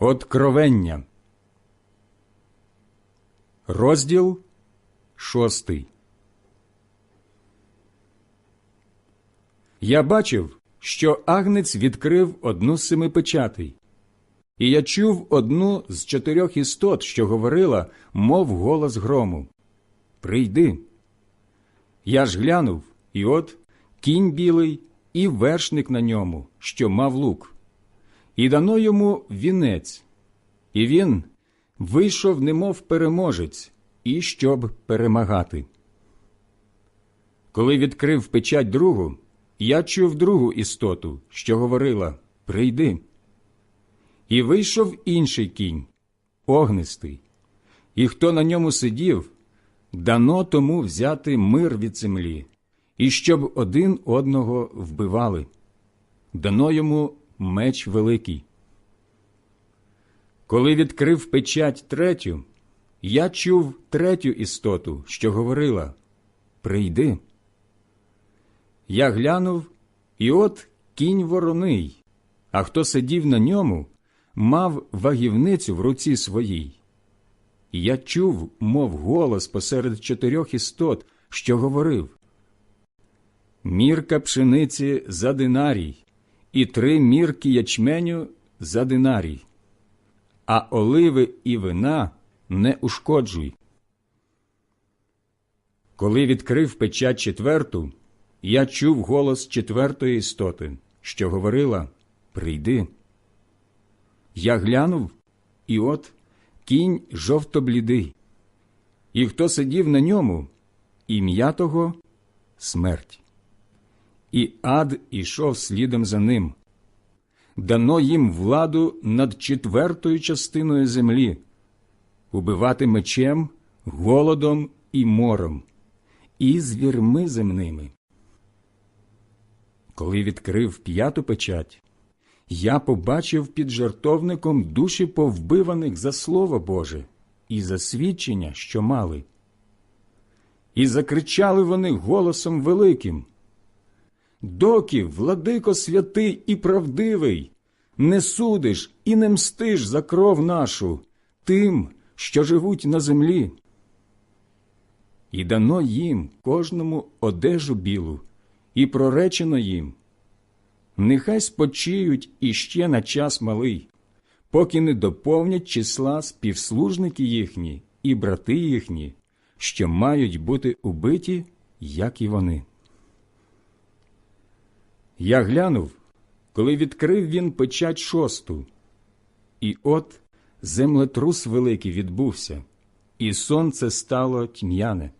Откровення. Розділ шостий. Я бачив, що агнець відкрив одну з семи печатей, і я чув одну з чотирьох істот, що говорила, мов голос грому. Прийди. Я ж глянув, і от кінь білий і вершник на ньому, що мав лук. І дано йому вінець, і він вийшов, немов переможець, і щоб перемагати. Коли відкрив печать другу, я чув другу істоту, що говорила Прийди. І вийшов інший кінь, огнистий, і хто на ньому сидів, дано тому взяти мир від землі, і щоб один одного вбивали. Дано йому меч великий. Коли відкрив печать третю, я чув третю істоту, що говорила Прийди. Я глянув, і от кінь вороний, а хто сидів на ньому, мав вагівницю в руці своїй. Я чув, мов голос посеред чотирьох істот, що говорив Мірка пшениці за динарій, і три мірки ячменю за динарій, а оливи і вина не ушкоджуй. Коли відкрив печать четверту, я чув голос четвертої істоти, що говорила Прийди. Я глянув, і от кінь жовто-блідий, і хто сидів на ньому, ім'я того смерть. І ад ішов слідом за ним. Дано їм владу над четвертою частиною землі, убивати мечем, голодом і мором, і звірми земними. Коли відкрив п'яту печать, я побачив під жартовником душі повбиваних за Слово Боже і за свідчення, що мали. І закричали вони голосом великим. Доки, владико святий і правдивий, не судиш і не мстиш за кров нашу тим, що живуть на землі. І дано їм кожному одежу білу, і проречено їм. Нехай спочиють іще на час малий, поки не доповнять числа співслужники їхні і брати їхні, що мають бути убиті, як і вони. Я глянув, коли відкрив він печать шосту, і от землетрус великий відбувся, і сонце стало тьмяне,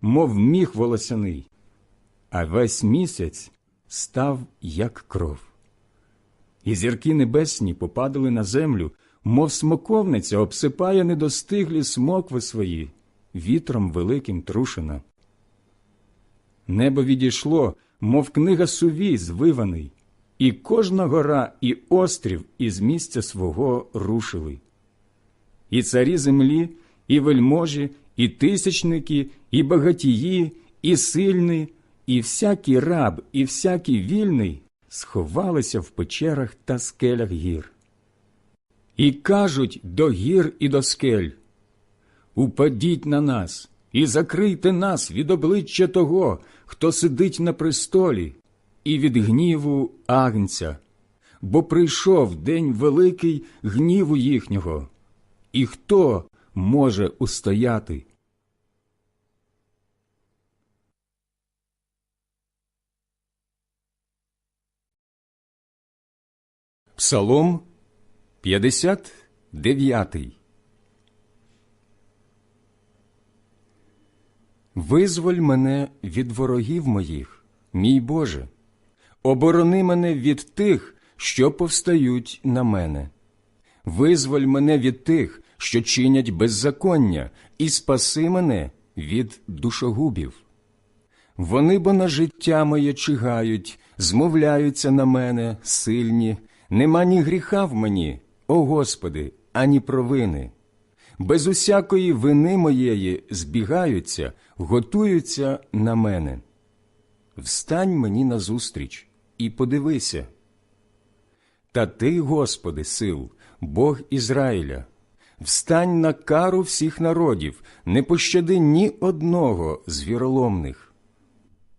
мов міх волосяний, а весь місяць став як кров. І зірки небесні попадали на землю, мов смоковниця обсипає недостиглі смокви свої, вітром великим трушена. Небо відійшло, мов книга сувій звиваний, і кожна гора і острів із місця свого рушили. І царі землі, і вельможі, і тисячники, і багатії, і сильні, і всякий раб, і всякий вільний сховалися в печерах та скелях гір. І кажуть до гір і до скель Упадіть на нас і закрийте нас від обличчя того, хто сидить на престолі, і від гніву агнця, бо прийшов день великий гніву їхнього, і хто може устояти? Псалом 59 Визволь мене від ворогів моїх, мій Боже, оборони мене від тих, що повстають на мене. Визволь мене від тих, що чинять беззаконня, і спаси мене від душогубів. Вони бо на життя моє чигають, змовляються на мене, сильні, нема ні гріха в мені, о Господи, ані провини. Без усякої вини моєї збігаються, готуються на мене. Встань мені назустріч і подивися. Та ти, Господи, сил, Бог Ізраїля, встань на кару всіх народів, не пощади ні одного з віроломних.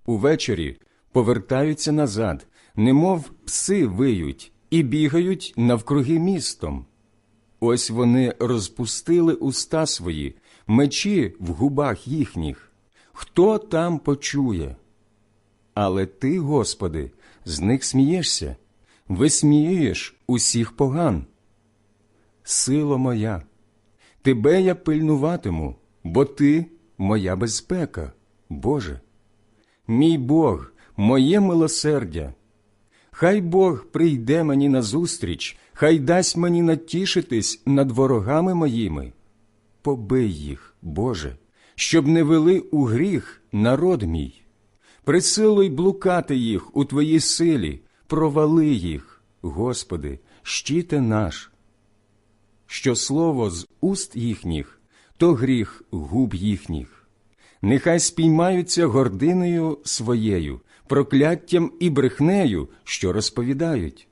Увечері повертаються назад, немов пси виють, і бігають навкруги містом. Ось вони розпустили уста свої, мечі в губах їхніх. Хто там почує? Але ти, Господи, з них смієшся, висміюєш усіх поган. Сило моя, тебе я пильнуватиму, бо ти моя безпека, Боже. Мій Бог, моє милосердя. Хай Бог прийде мені назустріч, хай дасть мені натішитись над ворогами моїми. Побий їх, Боже, щоб не вели у гріх народ мій. Присилуй блукати їх у Твоїй силі, провали їх, Господи, щите наш. Що слово з уст їхніх, то гріх губ їхніх. Нехай спіймаються гординою своєю, прокляттям і брехнею, що розповідають.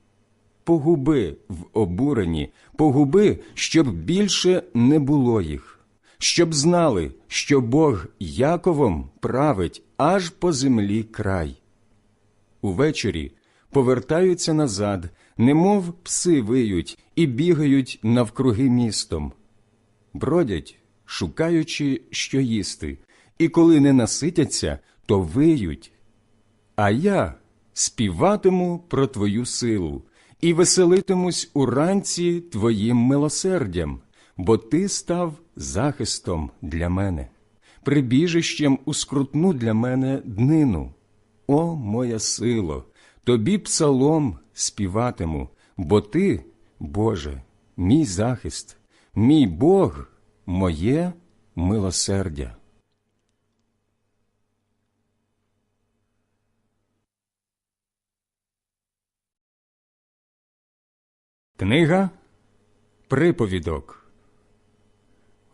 Погуби в обуренні, погуби, щоб більше не було їх, щоб знали, що Бог Яковом править аж по землі край. Увечері повертаються назад, немов пси виють і бігають навкруги містом. Бродять, шукаючи, що їсти, і коли не наситяться, то виють. А я співатиму про твою силу і веселитимусь уранці твоїм милосердям, бо ти став захистом для мене, прибіжищем у скрутну для мене днину. О, моя сило, тобі псалом співатиму, бо ти, Боже, мій захист, мій Бог, моє милосердя. Книга Приповідок,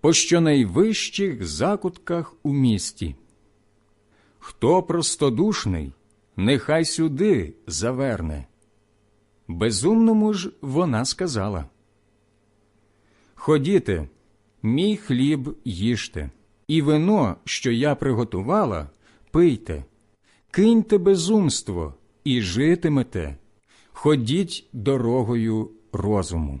по щонайвищих закутках у місті. Хто простодушний, нехай сюди заверне. Безумному ж вона сказала Ходіте, мій хліб їжте, і вино, що я приготувала, пийте, киньте безумство і житимете, ходіть дорогою розуму.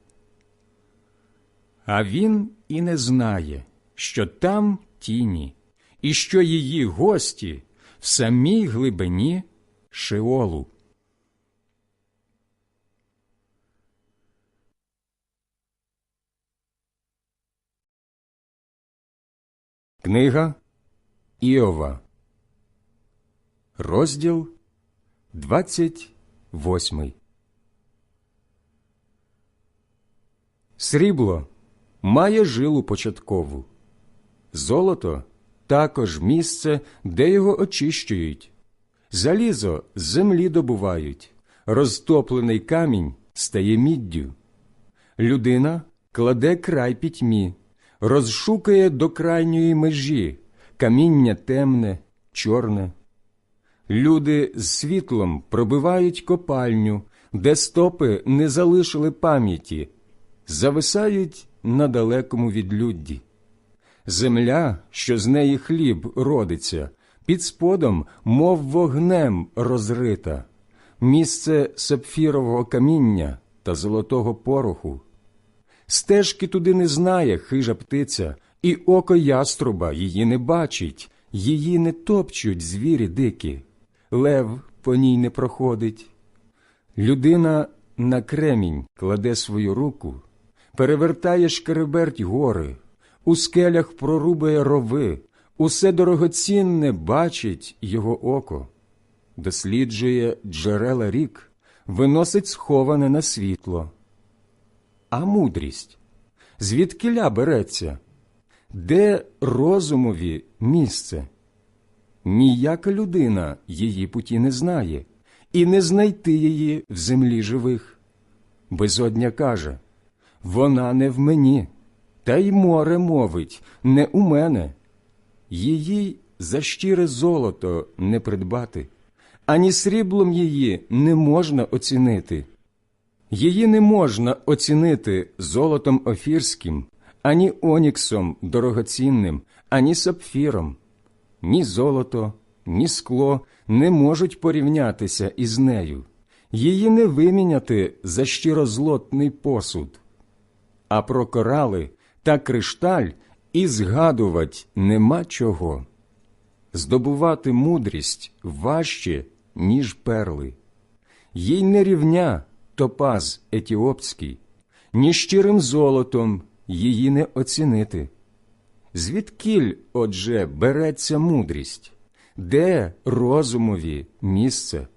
А він і не знає, що там тіні, і що її гості в самій глибині Шеолу. Книга Іова, розділ 28 Срібло має жилу початкову, золото також місце, де його очищують, залізо з землі добувають, розтоплений камінь стає міддю. Людина кладе край пітьмі, розшукає до крайньої межі каміння темне, чорне. Люди з світлом пробивають копальню, де стопи не залишили пам'яті, зависають на далекому відлюдді. Земля, що з неї хліб родиться, під сподом, мов вогнем розрита, місце сапфірового каміння та золотого пороху. Стежки туди не знає хижа птиця, і око яструба її не бачить, її не топчуть звірі дикі, лев по ній не проходить. Людина на кремінь кладе свою руку, перевертає шкереберть гори, у скелях прорубає рови, усе дорогоцінне бачить його око, досліджує джерела рік, виносить сховане на світло. А мудрість звідкиля береться? Де розумові місце? Ніяка людина її путі не знає, і не знайти її в землі живих. Безодня каже вона не в мені, та й море мовить не у мене. Її за щире золото не придбати, ані сріблом її не можна оцінити. Її не можна оцінити золотом офірським, ані оніксом дорогоцінним, ані сапфіром. Ні золото, ні скло не можуть порівнятися із нею, її не виміняти за щирозлотний посуд. А про корали та кришталь і згадувать нема чого. Здобувати мудрість важче, ніж перли. Їй не рівня топаз етіопський, ні щирим золотом її не оцінити. Звідкіль, отже, береться мудрість, де розумові місце?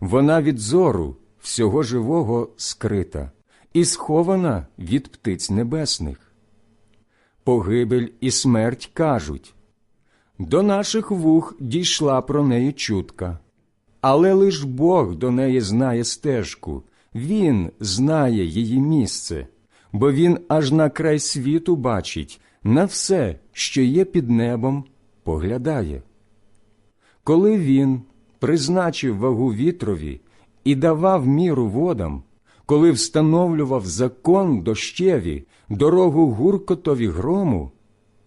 Вона від зору всього живого скрита і схована від птиць небесних. Погибель і смерть кажуть до наших вух дійшла про неї чутка, але лиш Бог до неї знає стежку, Він знає її місце, бо він аж на край світу бачить на все, що є під небом, поглядає. Коли він призначив вагу вітрові і давав міру водам, коли встановлював закон дощеві, дорогу гуркотові грому,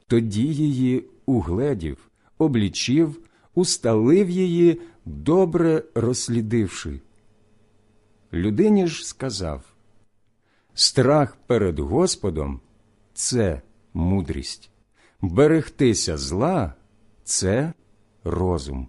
тоді її угледів, облічив, усталив її, добре розслідивши. Людині ж сказав Страх перед Господом це мудрість, Берегтися зла це розум.